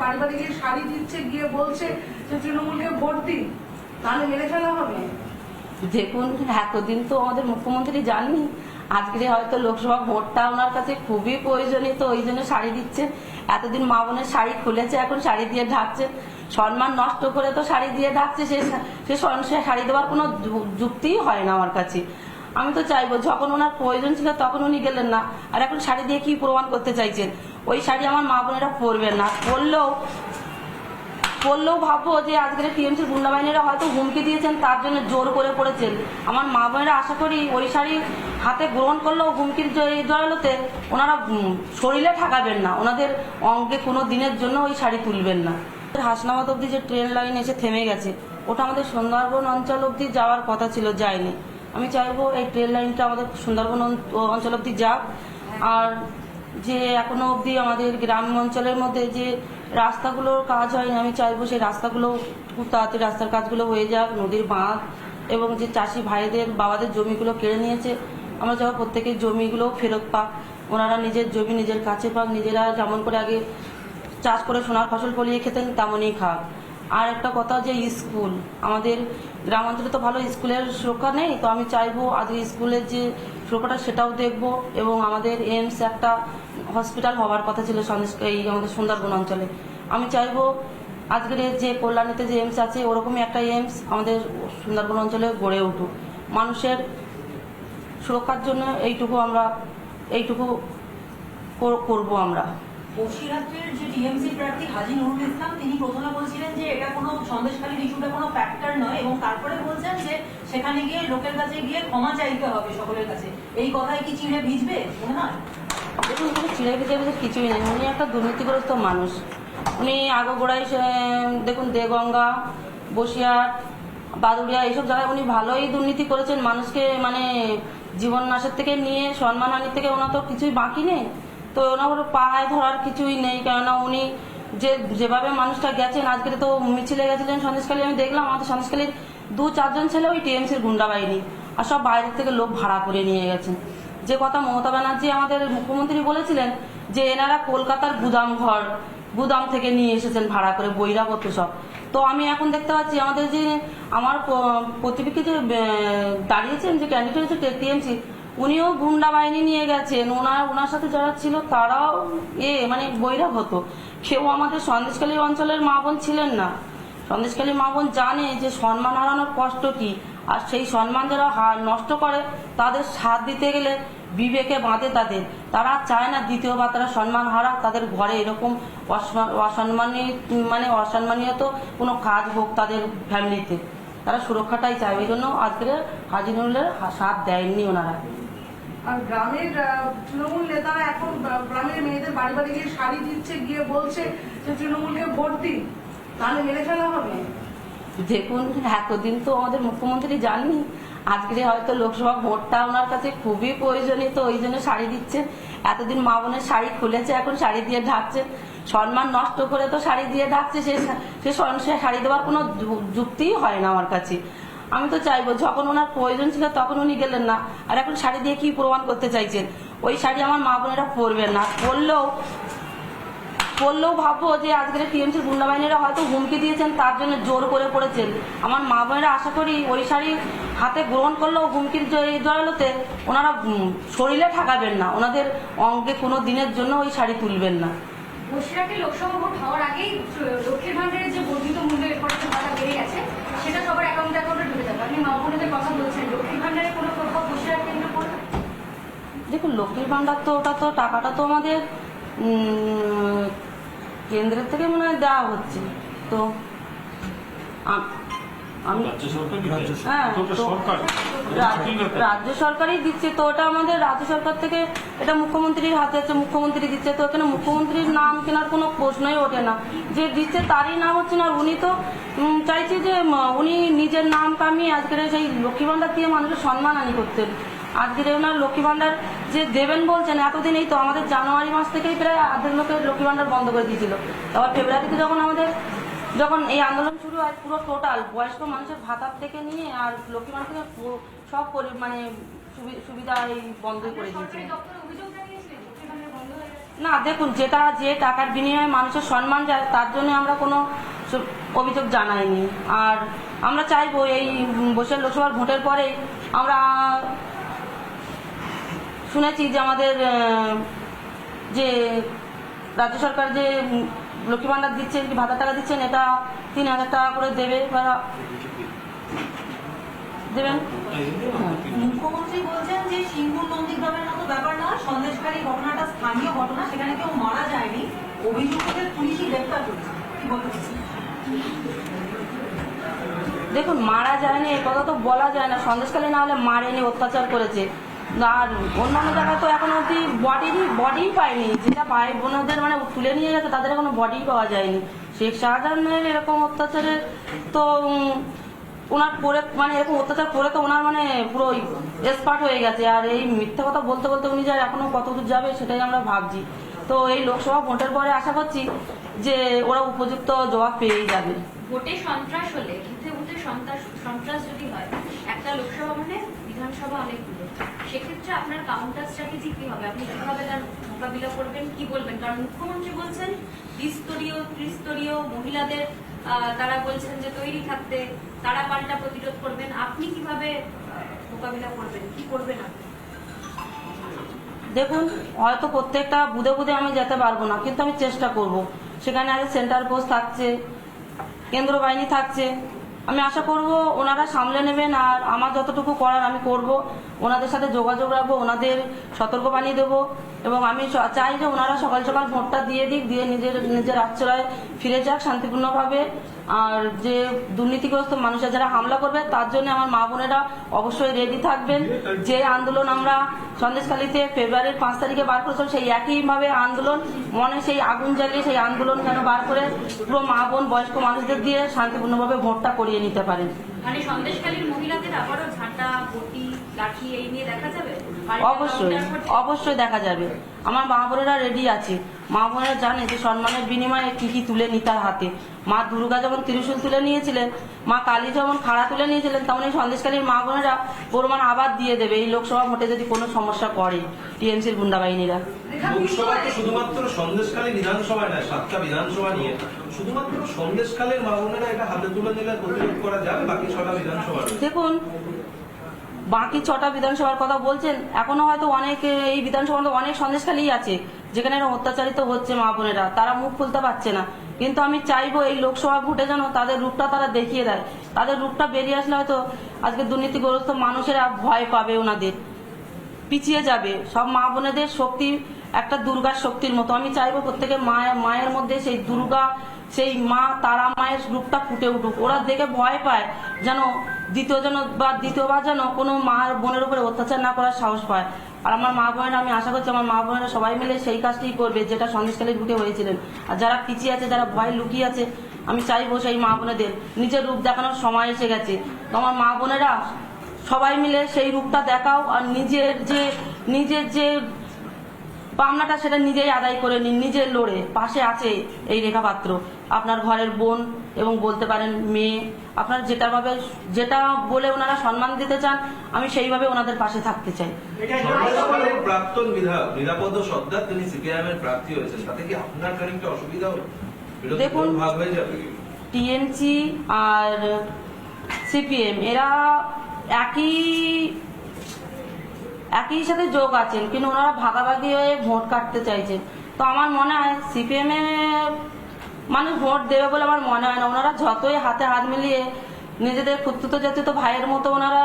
বাড়ি গিয়ে শাড়ি দিচ্ছে, গিয়ে বলছে যে তৃণমূলকে ভোট দিন, তাহলে মেরে ফেলা হবে। দেখুন, এতদিন তো আমাদের মুখ্যমন্ত্রী জাননি। আজকে হয়তো লোকসভা ভোটটা ওনার কাছে খুবই প্রয়োজনীয়, তো ওই জন্য শাড়ি দিচ্ছে। এতদিন মা বোনের শাড়ি খুলেছে, এখন শাড়ি দিয়ে ঢাকছে। সম্মান নষ্ট করে তো শাড়ি দিয়ে ঢাকছে, সে সে শাড়ি দেওয়ার কোনো যুক্তিই হয় না আমার কাছে। আমি তো চাইব, যখন ওনার প্রয়োজন ছিল তখন উনি গেলেন না। আর এখন শাড়ি দিয়ে কি প্রমাণ করতে চাইছেন? ওই শাড়ি আমার মা বোনেরা পরবেন না। পরলেও পরলেও ভাববো যে আজকের টিএমসির গুন্ডা বাহিনীরা হয়তো হুমকি দিয়েছেন, তার জন্য জোর করে পড়েছেন। আমার মা বোনেরা আশা করি ওই শাড়ি হাতে গ্রহণ করলেও হুমকির জ- জড়ালোতে ওনারা শরীরে ঠাকাবেন না। ওনাদের অঙ্কে কোনো দিনের জন্য ওই শাড়ি তুলবেন না। হাসনাবাদ অব্দি যে ট্রেন লাইন এসে থেমে গেছে, ওটা আমাদের সুন্দরবন অঞ্চল অব্দি যাওয়ার কথা ছিল, যায়নি। আমি চাইব এই ট্রেন লাইনটা আমাদের সুন্দরবন অঞ্চল অব্দি যাক। আর যে এখনও অবধি আমাদের গ্রাম অঞ্চলের মধ্যে যে রাস্তাগুলোর কাজ হয়নি, আমি চাইব সেই রাস্তাগুলো খুব তাড়াতাড়ি রাস্তার কাজগুলো হয়ে যাক, নদীর বাঁধ এবং যে চাষি ভাইদের, বাবাদের জমিগুলো কেড়ে নিয়েছে, আমরা চাইব প্রত্যেকের জমিগুলো ফেরত পাক। ওনারা নিজের জমি নিজের কাছে পাক, নিজেরা যেমন করে আগে চাষ করে সোনার ফসল ফলিয়ে খেতেন, তেমনই খাক। আর একটা কথা যে স্কুল, আমাদের গ্রাম অঞ্চলে তো ভালো স্কুলের সুরক্ষা নেই, তো আমি চাইব আজকে স্কুলের যে সুরক্ষাটা সেটাও দেখব এবং আমাদের এইমস একটা হসপিটাল হওয়ার কথা ছিল এই আমাদের সুন্দরবন অঞ্চলে। আমি চাইব আজকের যে কল্যাণীতে যে এইমস আছে, ওরকমই একটা এইমস আমাদের সুন্দরবন অঞ্চলে গড়ে উঠুক। মানুষের সুরক্ষার জন্য এইটুকু আমরা এইটুকু কর- করব আমরা। যে প্রার্থী হাজি নুরুল তিনি প্রথমে বলছিলেন যে এটা কোনো কোনো ফ্যাক্টর নয় এবং তারপরে বলছেন যে সেখানে গিয়ে লোকের কাছে গিয়ে ক্ষমা চাইতে হবে সকলের কাছে। এই কথায় কি চিড়ে ভিজবে? দেখুন কোনো চিড়ে ভিজে ভিজে কিছুই নেই উনি একটা দুর্নীতিগ্রস্ত মানুষ উনি আগাগোড়ায় দেখুন দেগঙ্গা বসিরহাট বাদুড়িয়া এইসব জায়গায় উনি ভালোই দুর্নীতি করেছেন। মানুষকে মানে জীবন নাশের থেকে নিয়ে সম্মানহানির থেকে ওনার তো কিছুই বাকি নেই তো ওনার পায়ে ধরার কিছুই নেই কেননা উনি যে যেভাবে মানুষটা গেছেন আজকে তো মিছিলে গেছিলেন সন্দেশখালী আমি দেখলাম, আমাদের সন্দেশখালীর দু চারজন ছেলে ওই টিএমসির গুন্ডা বাহিনী, আর সব বাইরের থেকে লোক ভাড়া করে নিয়ে গেছেন। যে কথা মমতা ব্যানার্জি আমাদের মুখ্যমন্ত্রী বলেছিলেন যে এনারা কলকাতার গুদাম ঘর, গুদাম থেকে নিয়ে এসেছেন ভাড়া করে বৈরাগত সব। তো আমি এখন দেখতে পাচ্ছি আমাদের যে আমার প্রতিপক্ষে যে দাঁড়িয়েছেন, যে ক্যান্ডিডেট হচ্ছে টিএমসি উনিও গুন্ডা বাহিনী নিয়ে গেছেন। ওনার ওনার সাথে যারা ছিল তারাও এ মানে বৈরাগত কেউ আমাদের সন্দেশখালী অঞ্চলের মা বোন ছিলেন না। সন্দেশখালী মা বোন জানে যে সম্মান হারানোর কষ্ট কি, আর সেই সম্মান যারা নষ্ট করে, তাদের সাথ দিতে গেলে বিবেকে বাঁধে তাদের। তারা চায় না দ্বিতীয়বার তারা সম্মান হারা তাদের ঘরে এরকম অসম্মান- অসম্মানী মানে অসম্মানীয় তো কোনো কাজ হোক তাদের ফ্যামিলিতে। তারা সুরক্ষাটাই চায়। ওই জন্য আজকের হাজিনুলের সাথ দেয়নি ওনারা। আর গ্রামের তৃণমূল নেতারা এখন গ্রামের মেয়েদের বাড়ি বাড়ি গিয়ে শাড়ি দিচ্ছে গিয়ে বলছে যে তৃণমূলকে ভোট দিন। তাহলে মেরে ফেলা হবে? দেখুন এতদিন তো আমাদের মুখ্যমন্ত্রী জাননি। আজকে হয়তো লোকসভা ভোটটা ওনার কাছে খুবই প্রয়োজনীয়, তো ওই জন্য শাড়ি দিচ্ছে। এতদিন মা বোনের শাড়ি খুলেছে, এখন শাড়ি দিয়ে ঢাকছে। সম্মান নষ্ট করে তো শাড়ি দিয়ে ঢাকছে, সে সে শাড়ি দেওয়ার কোনো যুক্তিই হয় না আমার কাছে। আমি তো চাইব, যখন ওনার প্রয়োজন ছিল তখন উনি গেলেন না। আর এখন শাড়ি দিয়ে কি প্রমাণ করতে চাইছেন? ওই শাড়ি আমার মা বোনেরা পরবেন না। পরলেও বললেও ভাববো যে আজকের টিএমসির গুন্ডা বাহিনীরা হয়তো হুমকি দিয়েছেন তার জন্য জোর করে পড়েছেন। আমার মা বোনেরা আশা করি ওই শাড়ি হাতে গ্রহণ করলেও হুমকির জ- জড়ালোতে ওনারা শরীরে ঠাকাবেন না। ওনাদের অঙ্গে কোনো দিনের জন্য ওই শাড়ি তুলবেন না। বসিরহাটে লোকসভা ভোট হওয়ার আগেই লক্ষ্মীর যে বর্ধিত মূল্য এরপরে যে ভাড়া বেড়ে গেছে সেটা সবার অ্যাকাউন্ট অ্যাকাউন্টে ঢুকে যাবে। আপনি মা বোনদের কথা বলছেন লক্ষ্মীর ভান্ডারে কোনো প্রভাব বসিরহাট কেন্দ্র পড়বে? দেখুন লক্ষ্মীর ভাণ্ডার তো ওটা তো টাকাটা তো আমাদের কেন্দ্রের থেকে মনে হয় দেওয়া হচ্ছে। তো আমি হ্যাঁ, সরকার তো- সরকার? রাজ্য- রাজ্য সরকারই দিচ্ছে তো ওটা আমাদের রাজ্য সরকার থেকে এটা মুখ্যমন্ত্রীর হাতে আছে মুখ্যমন্ত্রী দিচ্ছে তো এখানে মুখ্যমন্ত্রীর নাম কেনার কোনো প্রশ্নই ওঠে না। যে দিচ্ছে তারই নাম হচ্ছে না আর উনি তো চাইছে যে উনি নিজের নাম কামিয়ে আজকের সেই লক্ষ্মী ভাণ্ডার দিয়ে মানুষের সম্মান আনি করতেন আজকের ওনার লক্ষ্মী ভাণ্ডার যে দেবেন বলছেন এতদিন এই তো আমাদের জানুয়ারি মাস থেকেই প্রায় অর্ধেক লোকের লক্ষ্মী ভাণ্ডার বন্ধ করে দিয়েছিল। আবার ফেব্রুয়ারিতে যখন আমাদের যখন এই আন্দোলন শুরু হয় পুরো টোটাল বয়স্ক মানুষের ভাতার থেকে নিয়ে আর লক্ষ্মী ভাণ্ডার থেকে সব পরি- মানে সুবি- সুবিধা এই বন্ধ করে দিয়েছে। না দেখুন যেটা যে টাকার বিনিময়ে মানুষের সম্মান যায় তার জন্য আমরা কোনো অভিযোগ জানাইনি। আর আমরা চাইব এই বসে লোকসভার ভোটের পরে আমরা শুনেছি যে আমাদের যে রাজ্য সরকার যে লক্ষ্মী ভাণ্ডার দিচ্ছেন কি ভাতা টাকা দিচ্ছেন এটা তিন হাজার টাকা করে দেবে বা দেবেন। মুখ্যমন্ত্রী বলছেন যে সিঙ্গুর নন্দীগ্রামের মতো ব্যাপার না সন্দেশকারী ঘটনাটা স্থানীয় ঘটনা সেখানে কেউ মারা যায়নি অভিযুক্তদের পুলিশই গ্রেপ্তার করেছে? দেখুন মারা যায়নি এ কথা তো বলা যায় না সন্দেশকালে না হলে মারেনি অত্যাচার করেছে আর অন্যান্য জায়গায় তো এখন অব্দি বডি বডি পায়নি। যেটা ভাই বোনদের মানে তুলে নিয়ে গেছে, তাদের এখনও বডি পাওয়া যায়নি। শেখ শাহজাহানের এরকম অত্যাচারে তো ওনার করে মানে এরকম অত্যাচার করে তো ওনার মানে পুরো এক্সপার্ট হয়ে গেছে। আর এই মিথ্যা কথা বলতে বলতে উনি যা এখনও কত দূর যাবে সেটাই আমরা ভাবছি। তো এই লোকসভা ভোটের পরে আশা করছি যে ওরা উপযুক্ত জবাব পেয়েই যাবে। ভোটে সন্ত্রাস হলে বুথে বুথে সন্ত্রাস সন্ত্রাস যদি হয়, একটা লোকসভা মানে বিধানসভা অনেকগুলো। সেক্ষেত্রে আপনার কাউন্টার স্ট্র্যাটেজি কি হবে? আপনি কীভাবে তার মোকাবিলা করবেন? কি বলবেন? কারণ মুখ্যমন্ত্রী বলছেন, দ্বিস্তরীয়, ত্রিস্তরীয় মহিলাদের তারা বলছেন যে তৈরি থাকতে তারা পাল্টা প্রতিরোধ করবেন। আপনি কীভাবে মোকাবিলা করবেন? কি করবেন আপনি? দেখুন, হয়তো প্রত্যেকটা বুধে বুধে আমি যেতে পারব না, কিন্তু আমি চেষ্টা করব। সেখানে আগে সেন্টার পোস্ট থাকছে কেন্দ্র বাহিনী থাকছে আমি আশা করব ওনারা সামলে নেবেন আর আমার যতটুকু করার আমি করব। ওনাদের সাথে যোগাযোগ রাখব, ওনাদের সতর্ক বানিয়ে দেবো এবং আমি চাই যে ওনারা সকাল সকাল ভোটটা দিয়ে দিক, দিয়ে নিজের নিজের আশ্রয় ফিরে যাক শান্তিপূর্ণভাবে। আর যে দুর্নীতিগ্রস্ত মানুষের যারা হামলা করবে, তার জন্য আমার মা বোনেরা অবশ্যই রেডি থাকবেন। যে আন্দোলন আমরা সন্দেশখালীতে ফেব্রুয়ারির পাঁচ তারিখে বার করেছিলাম, সেই একইভাবে আন্দোলন, মনে সেই আগুন জ্বালিয়ে সেই আন্দোলন কেন বার করে পুরো মা বোন, বয়স্ক মানুষদের দিয়ে শান্তিপূর্ণভাবে ভোটটা করিয়ে নিতে পারেন। মানে সন্দেশকালীর মহিলাদের আবারও ঝাঁটা বটি লাঠি এই নিয়ে দেখা যাবে? অবশ্যই অবশ্যই দেখা যাবে। আমার মা বোনেরা রেডি আছে। মা বোনেরা জানে যে সম্মানের বিনিময়ে কি কি তুলে নিতে হাতে। মা দুর্গা যেমন ত্রিশূল তুলে নিয়েছিলেন মা কালী যেমন খাড়া তুলে নিয়েছিলেন তেমন এই সন্দেশকালীর মা বোনেরা প্রমাণ আবার দিয়ে দেবে। এই লোকসভা ভোটে যদি কোনো সমস্যা করে টিএমসির গুন্ডা বাহিনীরা লোকসভা শুধুমাত্র নয় সাতটা বিধানসভা নিয়ে। শুধুমাত্র সন্দেশখালীর মামুনেরা এটা হাতে তুলে নিলে প্রতিরোধ করা যাবে, বাকি ছটা বিধানসভা দেখুন, বাকি ছটা বিধানসভার কথা বলছেন, এখনও হয়তো অনেক, এই বিধানসভার মধ্যে অনেক সন্দেশখালী আছে, যেখানে অত্যাচারিত হচ্ছে মা বোনেরা, তারা মুখ খুলতে পারছে না। কিন্তু আমি চাইব এই লোকসভা ভোটে যেন তাদের রূপটা তারা দেখিয়ে দেয়। তাদের রূপটা বেরিয়ে আসলে হয়তো আজকে দুর্নীতিগ্রস্ত মানুষেরা ভয় পাবে ওনাদের, পিছিয়ে যাবে। সব মা বোনেদের শক্তি, একটা দুর্গার শক্তির মতো। আমি চাইব প্রত্যেকে মায়ের মায়ের মধ্যে সেই দুর্গা সেই মা তারা মায়ের রূপটা ফুটে উঠুক। ওরা দেখে ভয় পায় যেন দ্বিতীয় যেন বা দ্বিতীয়বার যেন কোনো মা বোনের উপরে অত্যাচার না করার সাহস পায়। আর আমার মা বোনেরা, আমি আশা করছি আমার মা বোনেরা সবাই মিলে সেই কাজটাই করবে যেটা সন্দেশকালে ঢুকে হয়েছিলেন। আর যারা পিছিয়ে আছে, যারা ভয় লুকিয়ে আছে, আমি চাইব সেই মা বোনেদের নিজের রূপ দেখানোর সময় এসে গেছে। তো আমার মা বোনেরা সবাই মিলে সেই রূপটা দেখাও আর নিজের যে নিজের যে পাওনাটা সেটা নিজেই আদায় করে নিন নিজে লড়ে। পাশে আছে এই রেখা পাত্র আপনার ঘরের বোন এবং বলতে পারেন মেয়ে আপনার যেটা ভাবে যেটা বলে ওনারা সম্মান দিতে চান আমি সেইভাবে ওনাদের পাশে থাকতে চাই। প্রাক্তন বিধায়ক নিরাপদ সর্দার তিনি সিপিআইএম এর প্রার্থী হয়েছেন। তাতে কি আপনার খানিকটা অসুবিধা হবে দেখুন। টিএমসি আর সিপিএম এরা একই একই সাথে যোগ আছেন, কিন্তু ওনারা ভাগাভাগি হয়ে ভোট কাটতে চাইছেন। তো আমার মনে হয় সিপিএম মানুষ ভোট দেবে বলে আমার মনে হয় না। ওনারা যতই হাতে হাত মিলিয়ে নিজেদের কুত্তুত জাতীয় ভাইয়ের মতো ওনারা